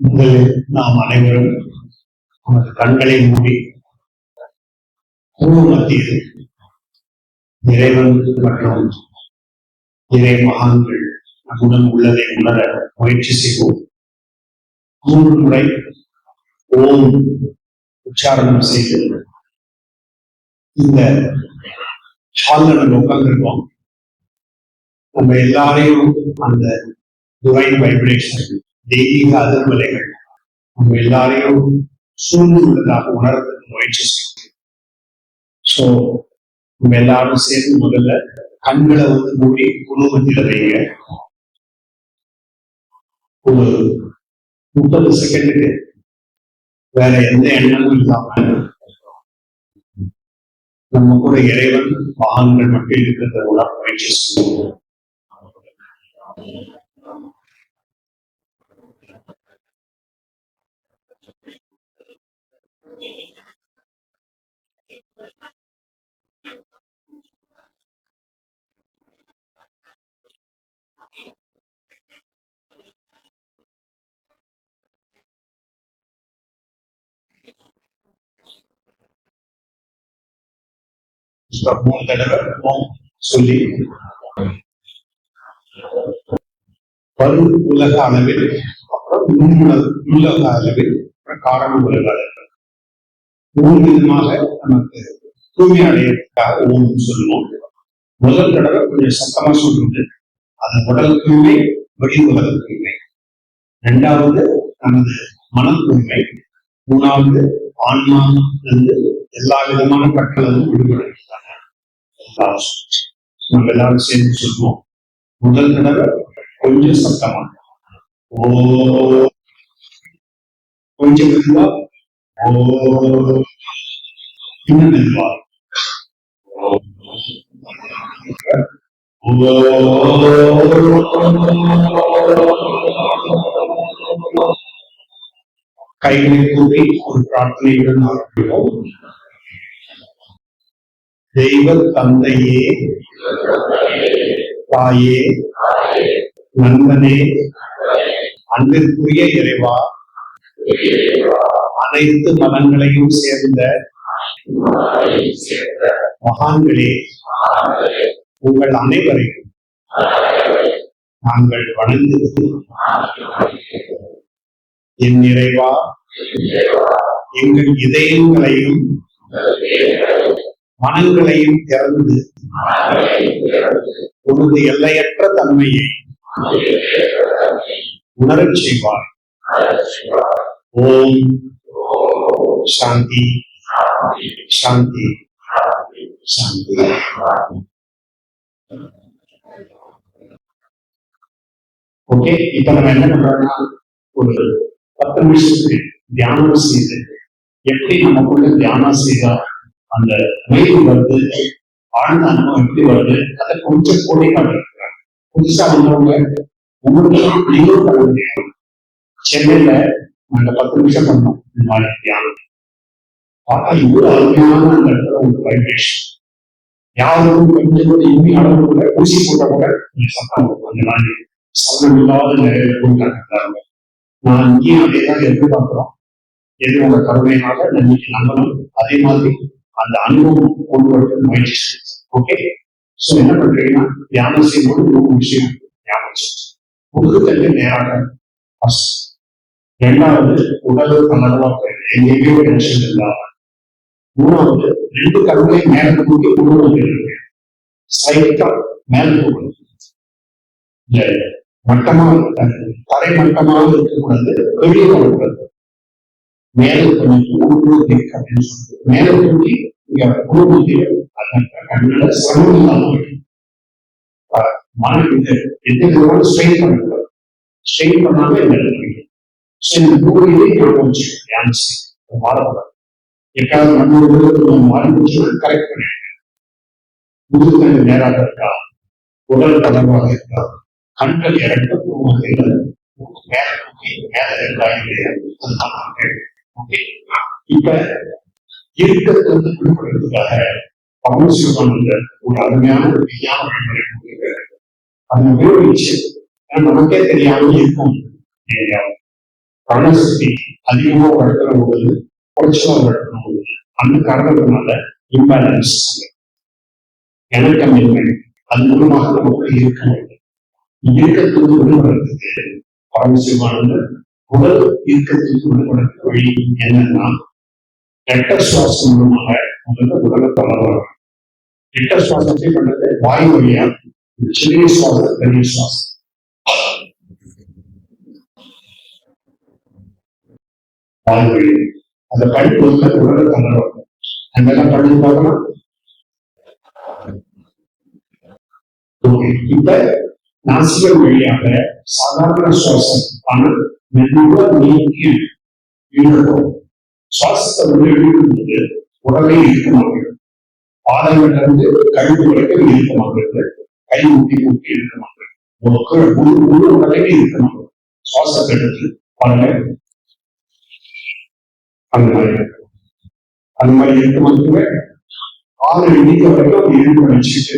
முதலில் நாம் அனைவரும் நமது கண்களை மூடி குழு மத்தியில் இறைவன் மற்றும் இறை மகான்கள் நம்முடன் உள்ளதை உணர முயற்சி செய்வோம். மூன்று முறை ஓம் உச்சாரணம் செய்து இந்த ஹால்ல நம்ம உட்கார்ந்துருக்கோம் நம்ம எல்லாரையும் அந்த டிவைன் வைப்ரேஷன் தெய்வீக அதிர்வலைகள் நம்ம எல்லாரையும் சூழ்ந்து உள்ளதாக உணர்றதுக்கு முயற்சி செய்யும் ஸோ நம்ம எல்லாரும் சேர்ந்து முதல்ல கண்களை வந்து மூடி குடும்பத்தில் வைங்க. ஒரு முப்பது செகண்டுக்கு வேற எந்த எண்ணமும் இல்லாம நம்ம கூட இறைவன் மகான்கள் மட்டும் இருக்கிறத உணர முயற்சி செய்வோம். மூணு தடவை ஓம் சொல்லி. பரு உலக அளவில் அப்புறம் நுண்ணுலக அளவில் அப்புறம் காரண உலக அளவில். மூணு விதமாக நமக்கு தூய்மை அடையிறதுக்காக ஓம் சொல்லுவோம். முதல் தடவை கொஞ்சம் சத்தமா சொல்றது அது உடல் தூய்மை வெளி உலக தூய்மை இரண்டாவது நமது மன தூய்மை மூணாவது ஆன்மா இருந்து எல்லா விதமான கட்டளவும் விடுபடுகிறாங்க நம்ம எல்லாரும் சேர்ந்து சொல்லுவோம் முதல் தடவை கொஞ்சம் சத்தமா ஓ கொஞ்சம் மெதுவா ஓ இன்னும் மெதுவா ஓ. ஓ. கைகளை கூப்பி ஒரு பிரார்த்தனையுடன் ஆரம்பிப்போம் தெய்வ தந்தையே தாயே நண்பனே அன்பிற்குரிய இறைவா அனைத்து மதங்களையும் சேர்ந்த மகான்களே உங்கள் அனைவரையும் நாங்கள் வணங்குகிறோம். என் இறைவா எங்கள் இதயங்களையும் மனங்களையும் திறந்து உனது எல்லையற்ற தன்மையை உணரச் செய்வார் ஓம் சாந்தி. சாந்தி. சாந்தி. ஓகே இப்ப நம்ம என்ன பண்றோம்னா ஒரு பத்து நிமிஷத்துக்கு தியானம் செய்து எப்படி நமக்குள்ள தியானம் செய்தா அந்த மெயில் வருது ஆழ்ந்த அனுபவம் எப்படி வருது? அதை கொஞ்சம் போட்டி காட்டிருக்கிறாங்க புதுசா வந்தவங்க உங்களுக்கு நீங்களும் பண்ண முடியும் சென்னையில நாங்க பத்து நிமிஷம் பண்ணோம். இந்த மாதிரி தியானம் பார்த்தா இவ்வளவு அருமையான அந்த இடத்துல ஒரு வைப்ரேஷன் யாரும் கொஞ்சம் கூட இம்மி அளவு கூட ஊசி போட்ட கூட கொஞ்சம் சத்தம் அந்த மாதிரி சத்தம் இல்லாத நிறைய கொடுத்தாங்க நான் இங்கேயும் அதே தான் எதிர்பார்க்கிறோம். எது உங்க கருணையினால இன்னைக்கு நம்பணும்? அதே மாதிரி அந்த அனுபவம் கொண்டு வர முயற்சி ஓகே சோ என்ன பண்றீங்கன்னா தியானம் செய்யும்போது மூணு விஷயம் ஞாபகம் செய்யுங்க. நேராக ரெண்டாவது உடல் தன்னடவா எங்கேயுமே டென்ஷன் இல்லாம. மூணாவது ரெண்டு கடவுளையும் மேல தூக்கி உணவு சைட்டா மேல தூக்கணும். இந்த மட்டமா தரை மட்டமாக இருக்கக்கூடாது வெளியே வரக்கூடாது. மேல தூக்கி உணவு அப்படின்னு சொல்லிட்டு மேல தூக்கி எந்த ஸ்ட்ரெயின் பண்ணக்கூடாது. ஸ்ட்ரெயின் பண்ணாம என்ன இடத்துல வைக்கணும். So, இந்த மாறக்கூடாது. எக்காவது நம்ம மாறி கரெக்ட் பண்ணிடுங்க முதுகு நேராக இருக்கா? உடல் தளர்வாக இருக்கா? கண்கள் இறங்க இல்லை மேல மேல இருக்கா இல்லையா ஓகே இப்ப இருக்கிறது வந்து விடுபடுறதுக்காக பரமசிவன் ஒரு அருமையான ஒரு விஞ்ஞான வழிமுறை கொடுத்திருக்காரு. அதை உபயோகிச்சு நமக்கே தெரியாம இருக்கும். எங்கேயாவது அதிகமா வளர்க்கிற பொழுது குறைச்சலா வளர்க்கிற பொழுது அந்த காரணத்தினால இம்பேலன்ஸ் இணக்கமின்மை அது மூலமாக நமக்கு இருக்க வேண்டும் இயக்கத்திலிருந்து விடுபடுறதுக்கு பரமசிவானது உடல் இயக்கத்திலிருந்து விடுபடுறது வழி என்னன்னா ரெட்ட சுவாசம் மூலமாக முதல்ல உடலை தளர்வாங்க ரெட்ட சுவாசத்தை பண்ணது வாய் வழியா இந்த சிறிய சுவாசம் பெரிய சுவாசம் வாய் வழி அந்த படிப்பு முதல்ல உடலை தளர்வாங்க அங்கெல்லாம் படிச்சு பார்க்கலாம். ஓகே. இப்ப நாசிகள் வழியாக சாதாரண சுவாசம் ஆனால் மெதுவா நீக்கி இருக்கும் சுவாசத்தை வந்து இழுக்கும்போது உடலை இழுக்கமாக பாதங்கள்ல இருந்து கழுவு வரைக்கும் இழுக்கமாக கை ஊட்டி ஊட்டி இழுக்கமாக ஒரு முழு முழு உடலையே இழுக்கமாக சுவாசத்தை எடுத்து பாருங்க அந்த மாதிரி அந்த மாதிரி இழுக்கமாக ஆறு எண்ணிக்கை வரைக்கும் அப்படி இழுக்க வச்சுட்டு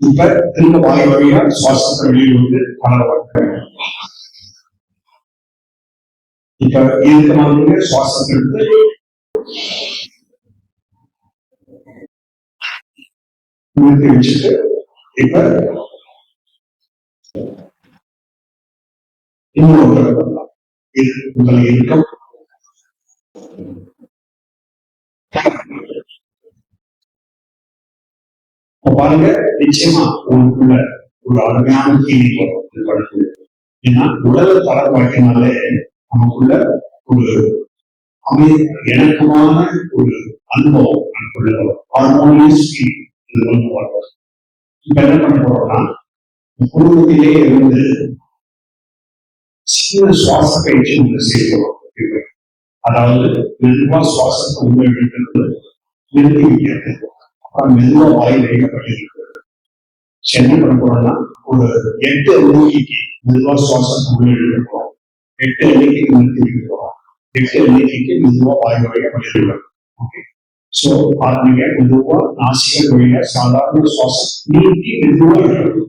இப்ப திரும்ப வாய் வழியா சுவாசத்தை வெளியே வந்து வளர்வாங்க இப்ப இறுக்கமாக சுவாசம் எடுத்து நிறுத்தி வச்சுட்டு இப்ப இன்னொரு தடவை இது உங்களை இறுக்கம் பாருங்க நிச்சயமா உங்களுக்குள்ள ஒரு அருமையான கீழே வளர்க்குது ஏன்னா உடலை தரப்பாட்டினாலே நமக்குள்ள ஒரு அமை இணக்கமான ஒரு அனுபவம் நமக்குள்ள ஹார்மோனியஸ் இது வந்து வரும் இப்ப என்ன பண்ண போறோம்னா குடும்பத்திலே இருந்து சின்ன சுவாச பயிற்சி ஒன்று செய்கிறோம் அதாவது மெதுவா சுவாசத்தை உள்ள எடுக்கிறது நிறுத்தி வைக்கிறது அப்புறம் மெதுவா வாயில் வைக்கப்பட்டிருக்கிறது என்ன பண்ண போறோம்னா ஒரு எட்டு எண்ணிக்கைக்கு மெதுவா சுவாசத்தை உள்ள எடுக்கிறோம் எட்டு நிலைக்கு நிறுத்தி எட்டு நிலைக்கு மெதுவா வாய் வைக்கப்பட்டிருக்கு ஓகே சோ ஆரம்பிங்க மெதுவா நாசிகள் வழியா சாதாரண சுவாசம் நீட்டி மெதுவா எடுக்கிறது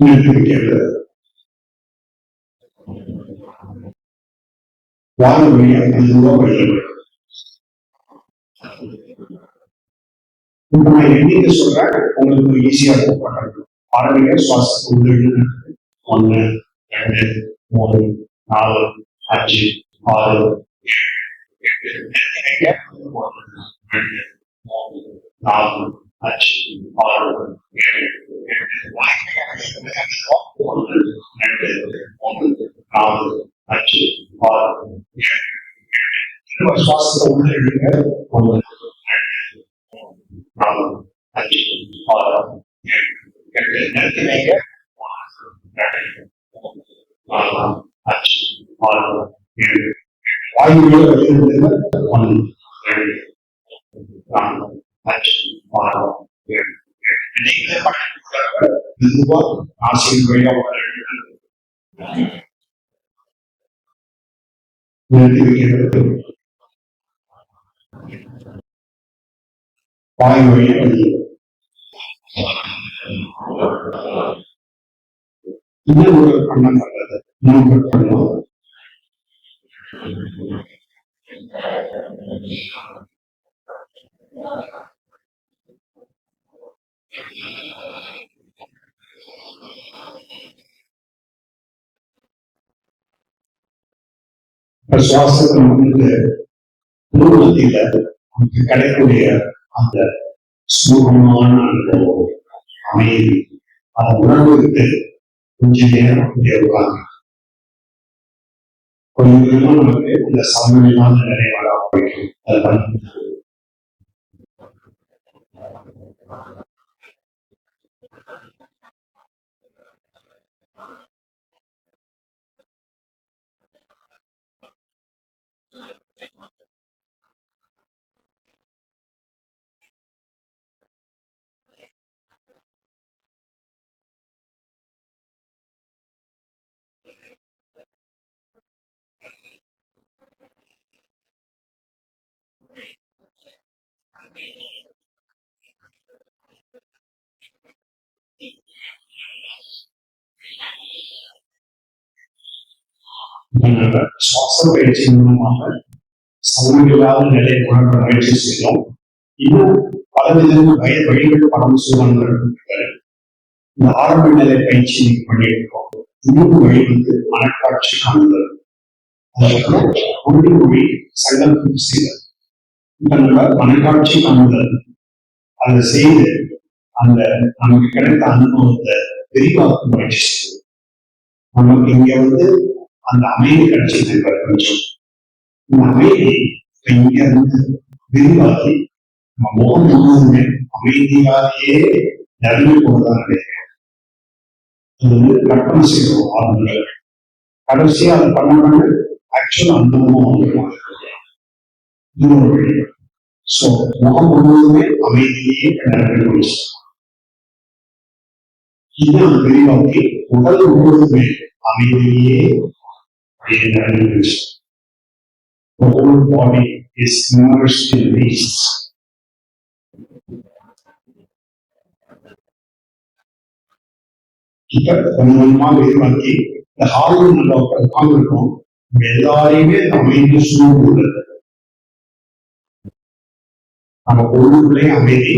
நிறுத்தி வைக்கிறது வாய் வழியா மெதுவா வெளியே இப்ப நான் எண்ணிக்கை சொல்றேன் உங்களுக்கு ஈஸியா பண்றது ஆரம்பிக்க சுவாசத்தை உள்ள இழுக்கிறது ஒன்னு ரெண்டு மூணு நாலு அஞ்சு ஆறு ஏழு, எட்டு நினைக்க ஒன்று ரெண்டு மூணு நாலு அஞ்சு ஆறு ஏழு எட்டு ஒன்று ரெண்டு மூணு நாலு அஞ்சு ஆறு ஏழு எட்டு திரும்ப சுவாசத்தை உள்ள இழுங்க ஒன்று ரெண்டு நாலு அஞ்சு ஆறு ஏழு இது ஒரு கண்ணம் நல்லது மூன்று வந்து பூர்வத்தில நமக்கு கிடைக்கக்கூடிய அந்த சுமூகமான அனுபவம் அமைதி அதை உணர்வுக்கு கொஞ்ச நேரம் அப்படியே உட்கார்ந்து கொஞ்சம் கொஞ்சமா நமக்கு இந்த சமநிலையான நிறைவாக போயிடும் பயிற்சி மூலமாக சமமில்லாத நிலை உணர்ந்த முயற்சி செய்யணும் இன்னும் பலவிதமான வய வழிகள் படம் சூழல்கள் இந்த ஆரம்ப நிலை பயிற்சி நீங்க பண்ணியிருக்கோம். வந்து மனக்காட்சி காணுதல் அதுக்கப்புறம் செய்தல் உங்களோட மனக்காட்சி பண்ணுதல் அதை செய்து அந்த நமக்கு கிடைத்த அனுபவத்தை விரிவாக்க முயற்சி நமக்கு இங்க வந்து அந்த அமைதி கிடைச்சது கொஞ்சம் இந்த அமைதி இங்க இருந்து விரிவாகி நம்ம முகம் முழுவதுமே அமைதியாலேயே நிரம்பி போவதான் நினைக்கிறேன் அது வந்து கற்பனை செய்வோம் ஆளுநர்கள் கடைசியா அதை பண்ணணும்னு ஆக்சுவல் அனுபவமும் வந்துருவாங்க இது ஒரு வழி சோ முகம் முழுவதுமே அமைதியே நிரம்பி போச்சு இதுதான் விரிவாக்கி உடல் முழுவதுமே அமைதியே அப்படியே நிரம்பி போச்சு The whole body is immersed in peace. இப்ப கொஞ்சம் கொஞ்சமா விரிவாக்கி இந்த ஹாலில் நம்ம உட்கார்ந்துருக்கோம் எல்லாரையுமே அமைதி சூழ்ந்துள்ளது நம்ம உள்ளுக்குள்ளேயும் அமைதி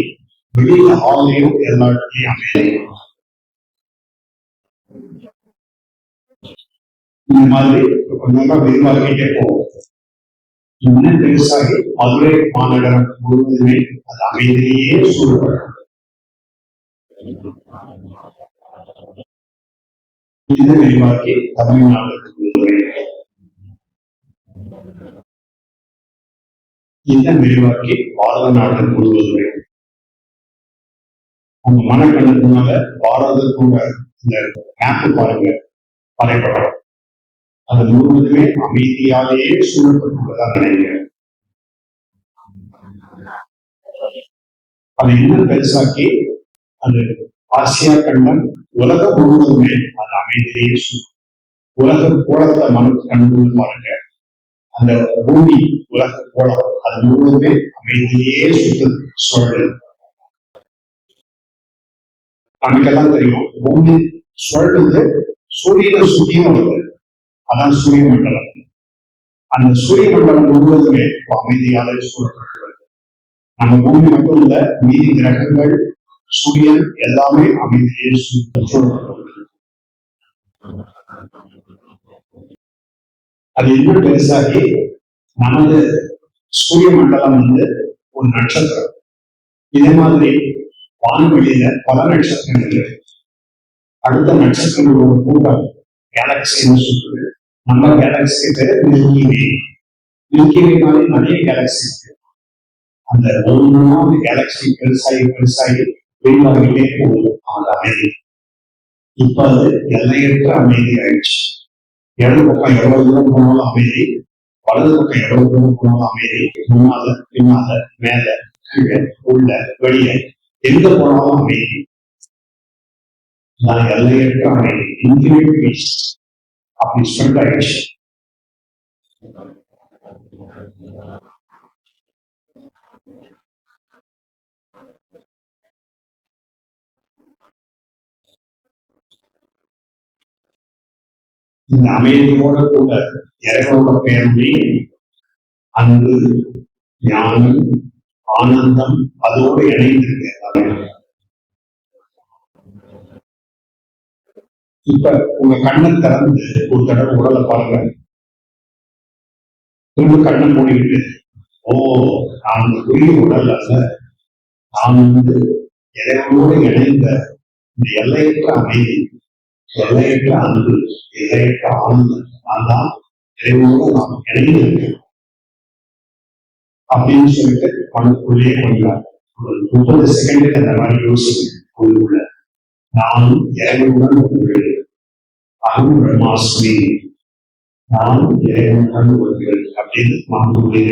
வெளியில ஹால்லையும் எல்லா இடத்துலயும் அமைதி இந்த மாதிரி கொஞ்சமா விரிவாக்கிட்டே போவோம் இன்னும் பெருசாகி மதுரை மாநகரம் முழுவதுமே அது அமைதியே சூழப்படும் இது விரிவாக்கி தமிழ்நாடு இன்னும் விரிவாக்கி பாரத நாடு முழுவதுமே. உங்க மனக்கண்ணுக்குனால பாரதத்தோட இந்த மேப் பாருங்க வரைபடம். அது முழுவதுமே அமைதியாலேயே சூழப்பட்டுள்ளதா நினைக்கிறேன். அதை இன்னும் பெருசாக்கி அது ஆசியா கண்டம் உலகம் முழுவதுமே அது அமைதியே சூழ் உலக கோலத்தை மனு கண்டு பாருங்க. அந்த பூமி உலக கோலம் அது முழுவதுமே அமைதியிலேயே சுற்றுது சுழல். நமக்கெல்லாம் தெரியும் பூமி சுழலுது சூரியனை சுத்தியும் வருது அதான் சூரிய மண்டலம். அந்த சூரிய மண்டலம் முழுவதுமே அமைதியால சூழப்பட்டுள்ளது. நம்ம பூமி மட்டும் இல்ல மீதி கிரகங்கள் சூரியன் எல்லாமே அமைதியே சூழ- சூழப்பட்டுள்ளது. அது இன்னும் பெருசாகி நமது சூரிய மண்டலம் வந்து ஒரு நட்சத்திரம். இதே மாதிரி வான்வெளியில பல நட்சத்திரங்கள் அடுத்த நட்சத்திரங்களோட கூட்டம் கேலக்சின்னு சொல்றது. நம்ம கேலக்சி பேர் மில்கிவே மாதிரி நிறைய கேலக்சி இருக்கு. அந்த ஒவ்வொன்றா அந்த கேலக்சி பெருசாகி பெருசாகி வெளிவாகிட்டே போகும் அந்த அமைதி. இப்ப அது எல்லையற்ற அமைதி ஆயிடுச்சு இடது பக்கம் எவ்வளவு தூரம் போனாலும் அமைதி வலது பக்கம் எவ்வளவு தூரம் போனாலும் அமைதி முன்னால பின்னால மேல கீழே உள்ள வெளியே எங்க போனாலும் அமைதி. நான் எல்லையற்ற அமைதி. இன்ஃபினிட் பீஸ் அப்படி ஸ்பெண்ட் இந்த அமைதியோட கூட இறைவனோட பேருமே அன்பு ஞானம் ஆனந்தம் அதோடு இணைந்திருக்கு. இப்ப உங்க கண்ணை திறந்து ஒரு தடவை உடலை பாருங்க. திரும்ப கண்ணை மூடிக்கிட்டு ஓ நான் இந்த உடல் அல்ல. நான் வந்து இறைவனோடு இணைந்த இந்த எல்லையற்ற அமைதி. எல்லையற்ற அன்பு எல்லையற்ற ஆனந்தம் நான் இறைவனோடு நாம் இணைந்து இருக்கேன் அப்படின்னு சொல்லிட்டு மனக்குள்ளே கொஞ்சம் ஒரு முப்பது செகண்டுக்கு அந்த மாதிரி யோசிங்க உள்ளுக்குள்ள நானும் இறைவனுடன் ஒன்று அகம் பிரம்மாஸ்மி நானும் இறைவனுடன் ஒன்று அப்படின்னு மனக்குள்ளே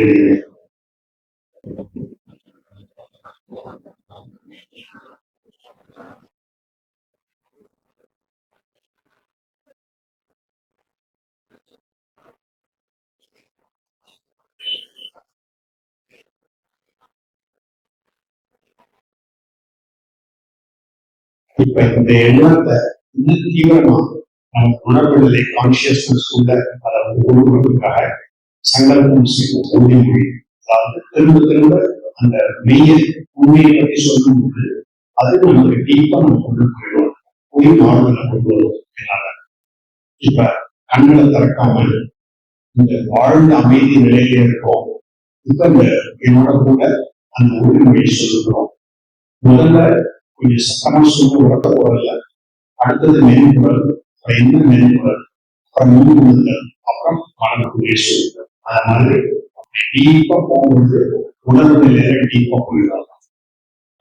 இப்ப இந்த எண்ணத்தை இன்னும் தீவிரமா நம்ம உணர்வு கான்சியஸ்னஸ் உள்ள அதை வந்து சங்கல்பம் செய்யும் உறுதிமொழி அதாவது திரும்ப திரும்ப அந்த மெய்யை உண்மையை பற்றி சொல்லும்போது அது நமக்கு டீப்பா நம்ம கொண்டு போயிடும். போய் மாறுதலை கொண்டு வருவோம் இப்ப கண்களை திறக்காமல் இந்த வாழ்ந்த அமைதி நிலையில இருக்கோம். இப்ப இந்த என்னோட கூட அந்த உறுதிமொழியை சொல்லுகிறோம். முதல்ல கொஞ்சம் சத்தமா சொல்ல உரத்த குரல்ல அடுத்தது மென்பொருள் அப்புறம் என்ன மென்பொருள் அப்புறம் முன்முதல் அப்புறம் மனக்குரிய சொல்லுங்கள் அது மாதிரி டீப்பா போகும்போது உணர்வு நிலையில டீப்பா போயிடலாம்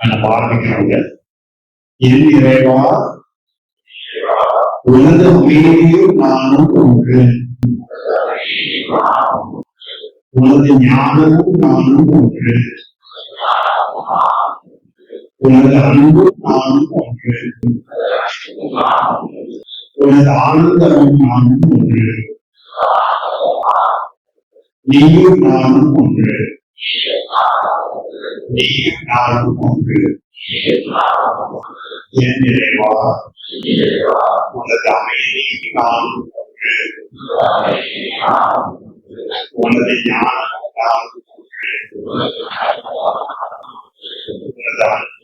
நம்ம ஆரம்பிக்கிறவங்க என் இறைவா உனது அமைதியும் நானும் ஒன்று உனது ஞானமும் நானும் ஒன்று உனது அன்பும் நானும் ஒன்று உனது ஆனந்தமும் நானும் ஒன்று நீயும் நானும் ஒன்று நீயும் நானும் ஒன்று என் நிறைவா உனது அமைதியும் நானும் ஒன்று உனது ஞானமும் நானும் ஒன்று உனது அன்பு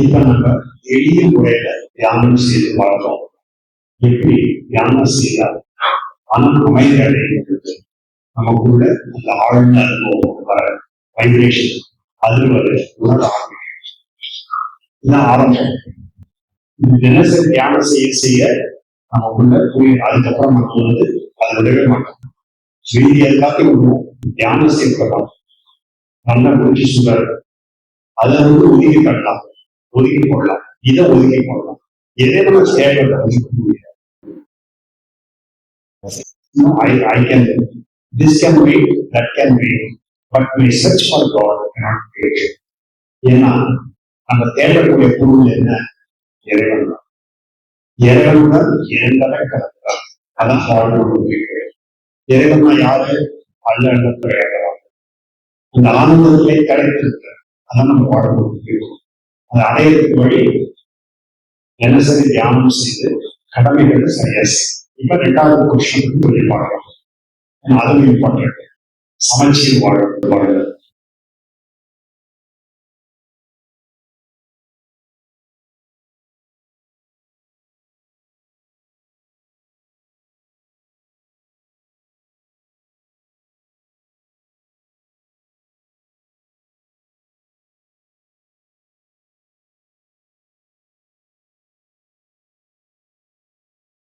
இப்ப நம்ம எளிய முறையில தியானம் செய்து பார்த்தோம் எப்படி? தியானம் செய்தால் மனம் அமைதி அடைகிறது. நமக்குள்ள அந்த ஆழ்ந்த அனுபவம் வர வைப்ரேஷன் ஒரு உணர ஆரம்பிக்கும் இதான் ஆரம்பம். இது தினசரி தியானம் செய்ய செய்ய நமக்குள்ள புரியும். அதுக்கப்புறம் நம்ம வந்து அதை விடவே மாட்டோம். மீதி எல்லாத்தையும் விடுவோம். தியானம் செய்யப்படலாம். நல்லா குடிச்சு சுகர் அதை வந்து ஒதுக்கி பண்ணலாம் ஒதுக்கி கொள்ளலாம் இதை ஒதுக்கி கொள்ளலாம் எதை நம்ம தேவையில்லை ஒதுக்க முடியாது I, I can, this can wait, that can wait, but my search for God cannot wait. ஏன்னா நம்ம தேடக்கூடிய பொருள் என்ன? இறைவன் தான். இறைவனுடன் இரண்டரை கலக்கிறார் அதான் வாழ்வு இறைவன் தான் யாரு? அல்ல அல்ல கிடையாது அந்த ஆனந்தத்திலே கிடைத்திருக்கிறார் அதான் நம்ம வாழ்வு அதை அடையிறதுக்கு வழி தினசரி தியானம் செய்து கடமைகளை சரியா செய். இப்ப ரெண்டாவது கொஸ்டினுக்கு கொஞ்சம் பார்க்கலாம். அதுவும் இம்பார்ட்டன்ட் சமச்சீர் வாழ் வாழ்வு